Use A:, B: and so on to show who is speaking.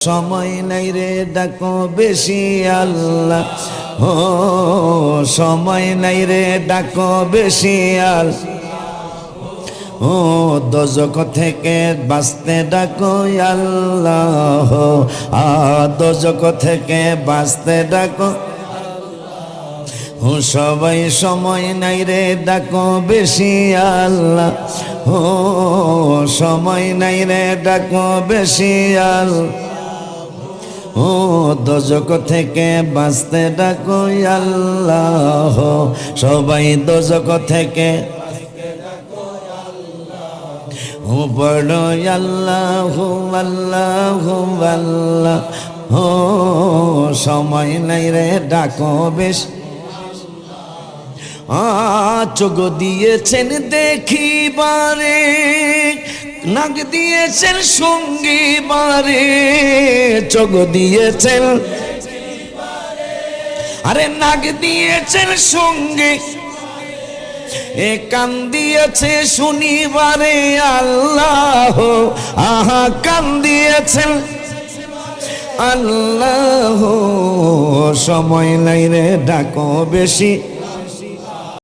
A: সময় নাই রে ডাকো বেশি আল্লাহ। ও, সময় নাই রে ডাকো বেশি আল ও, দজক থেকে বাঁচতে ডাকো আল্লাহ। আ, দজক থেকে বাঁচতে ডাকো ও, সবাই সময় নাই রে ডাকো বেশি আল্লাহ। ও, সময় নাই রে ডাকো বেশি আল্লাহ। ও দজক থেকে বাঁচতে ডাকো আল্লাহ। সবাই দজক থেকে ও বড় আল্লাহ আল্লাহ আল্লাহ। ও সময় নাই রে ডাকো বেশ। চোখ দিয়েছেন দেখিবারে নাক দিয়েছেন সঙ্গী বারে। চোখ দিয়েছেন। আরে নাক দিয়েছেন সঙ্গে। এ কান দিয়েছে শুনিবারে আল্লাহ। আহা, কান দিয়েছেন। আল্লাহ, সময় নাই রে, ডাকো বেশি।